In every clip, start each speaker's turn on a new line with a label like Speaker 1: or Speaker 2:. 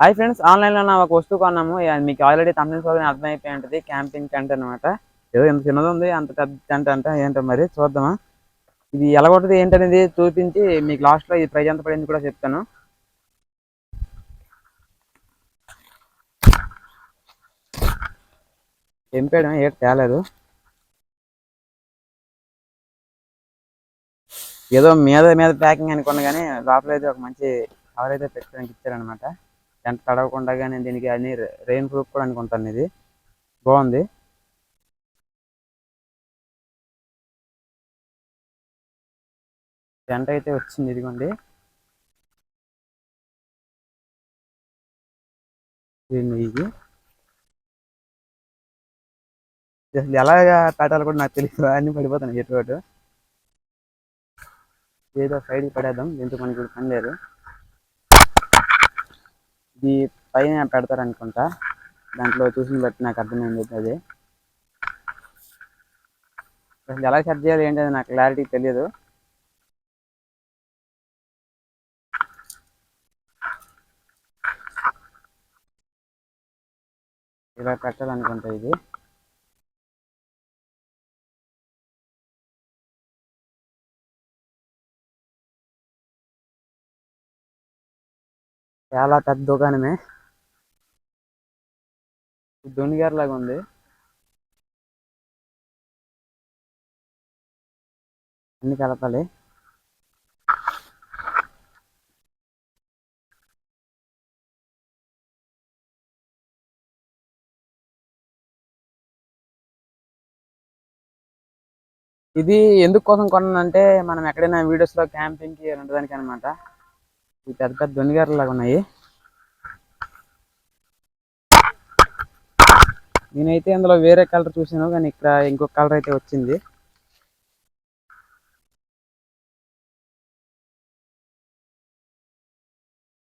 Speaker 1: Hi friends ఆన్లైన్లో నా ఒక వస్తువు కొన్నాము. మీకు ఆల్రెడీ తమిళ చదువుని అర్థమైపోయి ఉంటుంది క్యాంపింగ్ టెంట్ అనమాట ఏదో ఎంత చిన్నది ఉంది అంత పెద్ద టెంట్ అంట ఏంటో మరి చూద్దామా. ఇది ఎలా కొట్టది ఏంటనేది చూపించి మీకు లాస్ట్లో ఈ ప్రైజ్ ఎంత పడింది కూడా చెప్తాను. తెంపాడు ఏటి తేలేదు. ఏదో మీద మీద ప్యాకింగ్ అనుకున్నా కానీ లోపల అయితే ఒక మంచి కవర్ అయితే పెట్టడానికి ఇచ్చారనమాట ఎంత తడవకుండా కానీ దీనికి అన్ని రెయిన్ ప్రూఫ్ కూడా అనుకుంటాను ఇది. బాగుంది. జంట అయితే వచ్చింది ఇదిగోండి. ఇది. అసలు ఎలాగా పెట్టాలో కూడా నాకు తెలియదు అన్ని పడిపోతాను ఎటు ఏదో సైడ్ పడేద్దాం. దీంతో మనకి ఇప్పుడు పని లేదు. ఇది పైన పెడతారు అనుకుంటా దాంట్లో చూసిన బట్టి నాకు అర్థమైంది అది. అసలు ఎలా సెట్ చేయాలి ఏంటది నాకు క్లారిటీ తెలియదు. ఇలా పెట్టాలనుకుంటా ఇది. చాలా పెద్ద దుకాణమే. దొనిగారు లాగా ఉంది. అన్ని కలపాలి. ఇది ఎందుకు కోసం కొన్నానంటే మనం ఎక్కడైనా వీడియోస్లో క్యాంపింగ్కి ఉండడానికి అనమాట ఈ పెద్ద పెద్ద దొనిగారు లాగా ఉన్నాయి. నేనైతే ఇందులో వేరే కలర్ చూసాను కానీ ఇక్కడ ఇంకొక కలర్ అయితే వచ్చింది.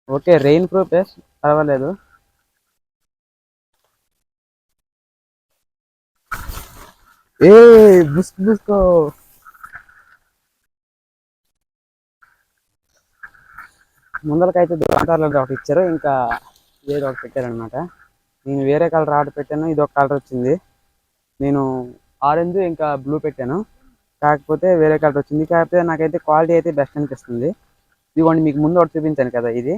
Speaker 1: ఓకే రెయిన్ ప్రూఫ్ పర్వాలేదు. ఏ బుస్క్ బుస్కో. ముందరకైతే దుకాణాలు ఒకటి ఇచ్చారు ఇంకా ఏదో ఒకటి పెట్టారనమాట నేను వేరే కలర్ ఆర్డర్ పెట్టాను ఇది ఒక కలర్ వచ్చింది. నేను ఆరెంజ్ ఇంకా బ్లూ పెట్టాను. కాకపోతే వేరే కలర్ వచ్చింది. కాకపోతే నాకైతే క్వాలిటీ అయితే బెస్ట్ అనిపిస్తుంది. ఇదిగోండి మీకు ముందు ఒకటి చూపించాను కదా ఇది.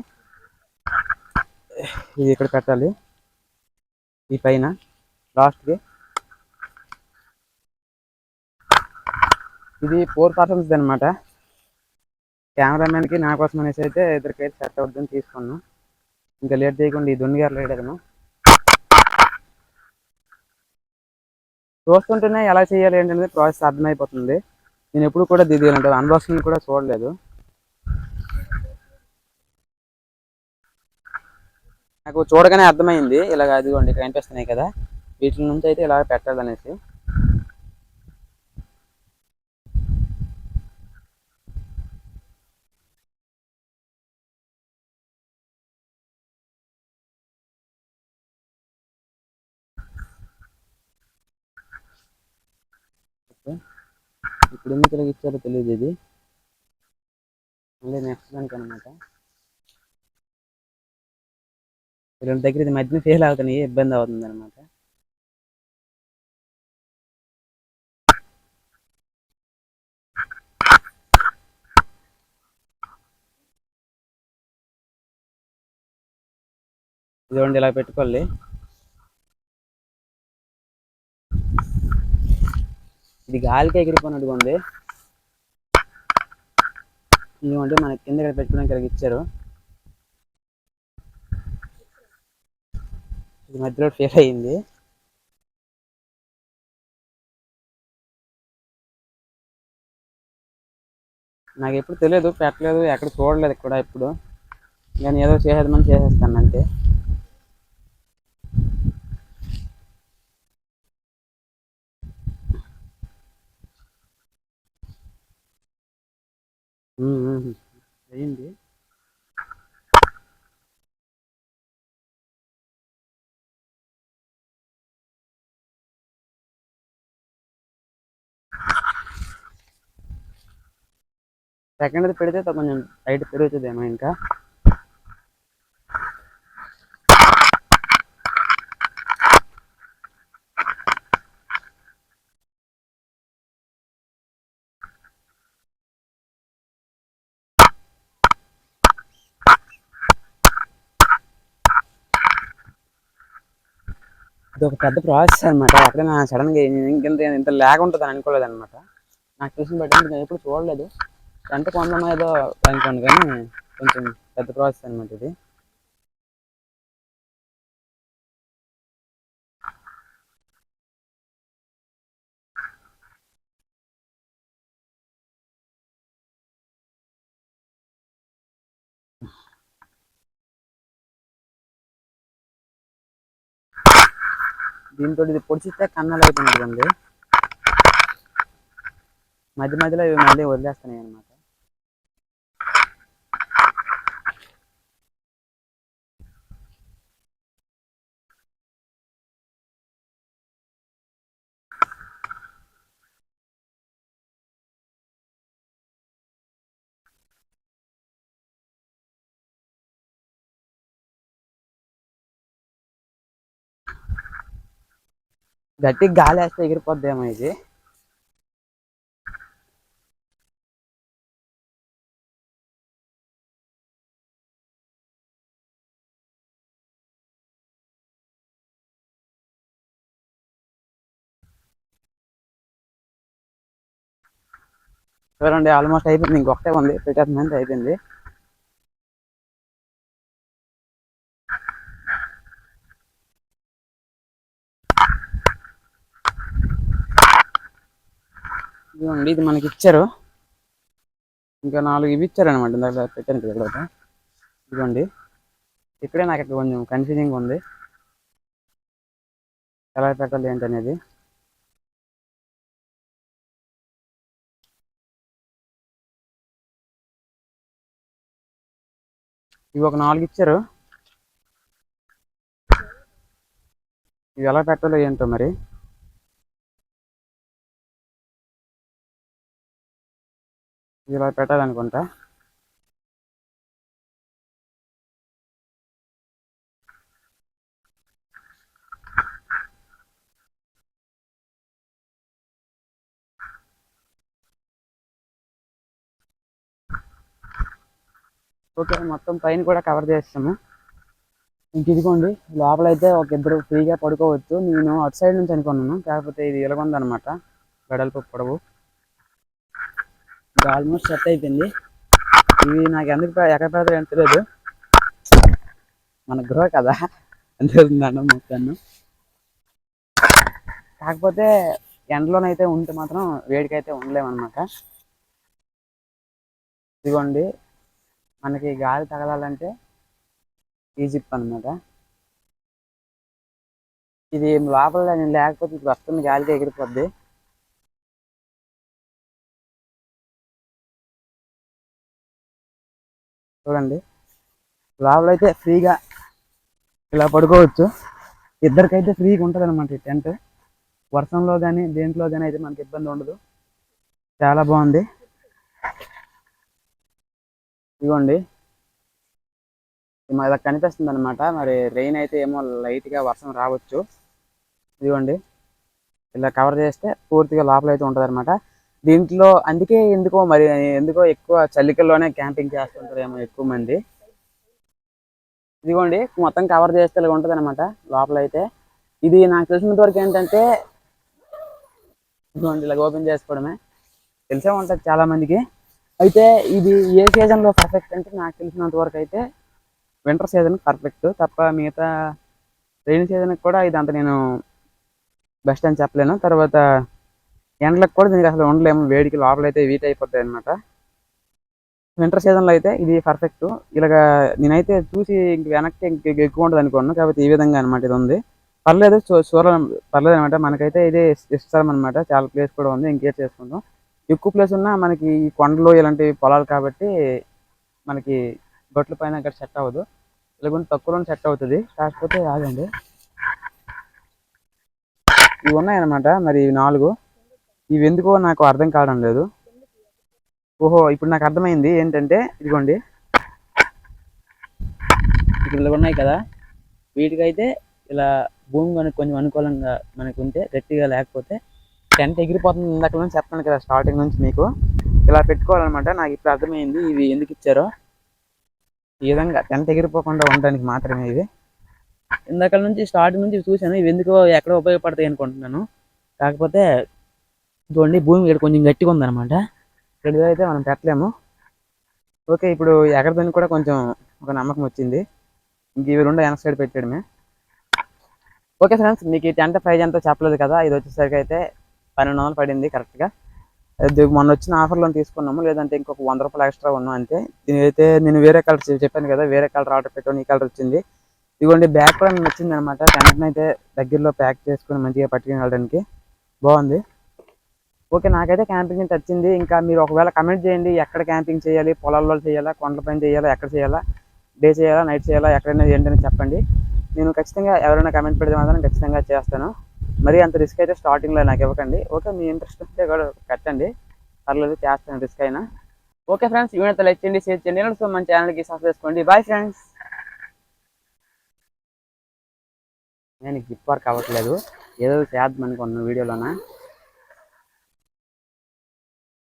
Speaker 1: ఇది ఇక్కడ పెట్టాలి? ఈ పైన లాస్ట్కి ఇది ఫోర్ పర్సన్స్ అనమాట కెమెరామెన్కి నా కోసం అనేసి అయితే ఇద్దరికైతే సెట్ అవుతుందని తీసుకున్నాను ఇంకా లేట్ చేయకుండా ఈ దున్ని గారు లేట్ అదను చూస్తుంటేనే ఎలా చేయాలి ఏంటనేది ప్రాసెస్ అర్థమైపోతుంది. నేను ఎప్పుడు కూడా దీది ఉంటుంది అన్బాక్సింగ్ కూడా చూడలేదు. నాకు చూడగానే అర్థమైంది. ఇలాగ అదిగోండి కనిపిస్తున్నాయి కదా. వీటి నుంచి అయితే ఇలా పెట్టాలనేసి. ఇప్పుడు ఎందుకు ఇలాగ ఇచ్చారో తెలియదు ఇది. మళ్ళీ నెక్స్ట్ దానికి అనమాట రెండు దగ్గర ఇది మధ్యన ఫెయిల్ అవుతున్నాయి ఇబ్బంది అవుతుంది అనమాట ఇదిగోండి ఇలా పెట్టుకోవాలి. ఇది గాలికి ఎగిరిపోయినట్టుగా ఉంది. ఇదిగోండి మన కింద పెట్టుకోవడానికి ఇక్కడికి ఇచ్చారు. ఇది మధ్యలో ఫెయిల్ అయ్యింది. నాకు ఎప్పుడు తెలియదు పెట్టలేదు ఎక్కడ చూడలేదు కూడా ఎప్పుడు. నేను ఏదో చేసేద్దామని చేసేస్తాను అంతే. అయ్యింది సెకండ్ పెడితే త- కొంచెం హైట్ పెరుగుతుందేమో ఇంకా. ఒక పెద్ద ప్రాసెస్ అనమాట అక్కడ నా సడన్గా ఇంకెంత ఇంత ల్యాగ్ అనుకోలేదు అనమాట నాకు చూసిన బట్టి నేను ఎప్పుడు చూడలేదు. అంటే కొంతమంది ఏదో అనుకోండి కానీ కొంచెం పెద్ద ప్రాసెస్ అనమాట ఇది. దీంతో ఇది పొడిచిస్తే కన్నాలు అయిపోయినట్టుంది మధ్య మధ్యలో ఇవి మళ్ళీ వదిలేస్తున్నాయి అనమాట గట్టి గాలి వేస్తే ఎగిరిపోద్దేమో ఇది. చూడండి ఆల్మోస్ట్ అయిపోయింది. ఇంకొకటే ఉంది. పెట్టేస్తుంది అయిపోయింది. ఇదిగోండి ఇది మనకి ఇచ్చారు. ఇంకా నాలుగు ఇవి ఇచ్చారనమాట ఇందాక పెట్టాను కదా ఇక్కడ ఇదిగోండి. ఇక్కడే నాకు ఇక్కడ కొంచెం కన్ఫ్యూజింగ్ ఉంది. ఎలా పెట్టాలి ఏంటి అనేది ఇవి ఒక నాలుగు ఇచ్చారు. ఇవి ఎలా పెట్టాలో ఏంటో మరి? ఇలా పెట్టాలనుకుంటా. ఓకే మొత్తం పైన కూడా కవర్ చేస్తాము. ఇంక ఇదిగోండి లోపల అయితే ఒక ఇద్దరు ఫ్రీగా పడుకోవచ్చు. నేను అటు సైడ్ నుంచి అనుకున్నాను కాకపోతే ఇది ఇలాగుందనమాట వెడల్పు పొడవు. ఇది ఆల్మోస్ట్ సెట్ అయిపోయింది. ఇవి నాకు ఎందుకు ఎక్కడ పెడతారు అని తెలియదు మన గృహ కదా. అంతేందన్న మొక్కను కాకపోతే ఎండలోనైతే ఉంటే మాత్రం వేడికైతే ఉండలేమన్నమాట. ఇదిగోండి. మనకి గాలి తగలాలంటే ఈజీ అనమాట ఇది లోపల నేను లేకపోతే ఇది వస్తుంది గాలికి ఎగిరిపోద్ది. చూడండి. లోపల అయితే ఫ్రీగా ఇలా పడుకోవచ్చు. ఇద్దరికైతే ఫ్రీగా ఉంటుంది అనమాట ఈ టెంట్. వర్షంలో కానీ దేంట్లో కానీ అయితే మనకి ఇబ్బంది ఉండదు. చాలా బాగుంది. ఇదిగోండి. ఇలా కనిపిస్తుంది అనమాట మరి రెయిన్ అయితే ఏమో లైట్గా వర్షం రావచ్చు. ఇదిగోండి. ఇలా కవర్ చేస్తే పూర్తిగా లోపల అయితే ఉంటుంది అనమాట దీంట్లో అందుకే ఎందుకో మరి ఎందుకో ఎక్కువ చలికల్లోనే క్యాంపింగ్ చేస్తుంటారేమో ఎక్కువ మంది. ఇదిగోండి మొత్తం కవర్ చేస్తే ఇలా ఉంటుంది అనమాట లోపల అయితే ఇది నాకు తెలిసినంత వరకు ఏంటంటే ఇదిగోండి ఇలా ఓపెన్ చేసుకోవడమే. తెలిసే ఉంటుంది చాలా మందికి అయితే ఇది ఏ సీజన్లో పర్ఫెక్ట్ అంటే నాకు తెలిసినంత వరకు అయితే వింటర్ సీజన్ పర్ఫెక్ట్ తప్ప మిగతా రెయిన్ సీజన్కి కూడా ఇది అంత నేను బెస్ట్ అని చెప్పలేను. తర్వాత ఎండలకు కూడా దీనికి అసలు ఉండలేము. వేడికి లోపల అయితే వీట్ అయిపోతాయి అనమాట వింటర్ సీజన్లో అయితే ఇది పర్ఫెక్ట్ ఇలాగా నేనైతే చూసి ఇంక వెనక్కి ఇంక ఎక్కువ ఉంటుంది అనుకున్నాను కాబట్టి ఈ విధంగా అనమాట ఇది ఉంది. పర్లేదు చూ పర్లేదు అనమాట మనకైతే ఇదే ఇస్తాం అనమాట చాలా ప్లేస్ కూడా ఉంది. ఇంకేట్ చేసుకుందాం. ఎక్కువ ప్లేస్ ఉన్నా మనకి ఈ కొండలు ఇలాంటి పొలాలు కాబట్టి మనకి గొట్ల పైన ఇక్కడ సెట్ అవ్వదు. లేకుంటే తక్కువలోనే సెట్ అవుతుంది. కాకపోతే ఆగండి. ఇవి ఉన్నాయన్నమాట మరి నాలుగు. ఇవి ఎందుకో నాకు అర్థం కావడం లేదు. ఓహో ఇప్పుడు నాకు అర్థమైంది ఏంటంటే ఇదిగోండి. ఇక్కడ ఉన్నాయి కదా వీటికైతే ఇలా భూమి మనకు కొంచెం అనుకూలంగా మనకు ఉంటే గట్టిగా లేకపోతే టెంట్ ఎగిరిపోతుంది ఇందాక నుంచి చెప్తాను కదా స్టార్టింగ్ నుంచి మీకు. ఇలా పెట్టుకోవాలన్నమాట నాకు ఇప్పుడు అర్థమైంది ఇవి ఎందుకు ఇచ్చారో. ఈ విధంగా టెంట్ ఎగిరిపోకుండా ఉండడానికి మాత్రమే ఇవి ఇందాక నుంచి స్టార్టింగ్ నుంచి చూశాను ఇవి ఎందుకో ఎక్కడ ఉపయోగపడతాయి అనుకుంటున్నాను. కాకపోతే చూడండి భూమి ఇక్కడ కొంచెం గట్టిగా ఉందన్నమాట. ఇక్కడ అయితే మనం పెట్టలేము. ఓకే ఇప్పుడు ఎగరదని కూడా కొంచెం ఒక నమ్మకం వచ్చింది. ఇంక ఇవి రెండు వెనక సైడ్ పెట్టడమే ఓకే ఫ్రెండ్స్ మీకు ఈ టెంట ప్రైజ్ ఎంతో చెప్పలేదు కదా ఇది వచ్చేసరికి అయితే పన్నెండు వందలు పడింది కరెక్ట్గా. మొన్న వచ్చిన ఆఫర్లో తీసుకున్నాము లేదంటే ఇంకొక వంద రూపాయలు ఎక్స్ట్రా ఉన్నాం అంతే. అయితే నేను వేరే కలర్ చెప్పాను కదా వేరే కలర్ ఆర్డర్ పెట్టాను ఈ కలర్ వచ్చింది. ఇదిగోండి బ్యాగ్ కూడా వచ్చింది నచ్చింది అనమాట టెంట్ని అయితే దగ్గరలో ప్యాక్ చేసుకుని మంచిగా పట్టుకుని వెళ్ళడానికి బాగుంది. ఓకే నాకైతే క్యాంపింగ్ వచ్చింది ఇంకా మీరు ఒకవేళ కమెంట్ చేయండి. ఎక్కడ క్యాంపింగ్ చేయాలి? పొలాల్లో చేయాలా? కొండలపైన చేయాలా? ఎక్కడ చేయాలా? డే చేయాలా? నైట్ చేయాలా? ఎక్కడైనా ఏంటని చెప్పండి. నేను ఖచ్చితంగా ఎవరైనా కమెంట్ పెడితే మాత్రం ఖచ్చితంగా చేస్తాను. మరి అంత రిస్క్ అయితే స్టార్టింగ్లో నాకు ఇవ్వకండి. ఓకే మీ ఇంట్రెస్ట్ ఉంటే కూడా కట్టండి. పర్లేదు చేస్తాను రిస్క్ అయినా. ఓకే ఫ్రెండ్స్ ఈ వీడియో లైక్ చేయండి షేర్ చేయండి. సో మన ఛానల్కి సబ్స్క్రైబ్ చేసుకోండి. బాయ్ ఫ్రెండ్స్ నేను గిప్ వర్క్ అవ్వట్లేదు. ఏదో చేద్దాం అనుకున్నాను వీడియోలోనా?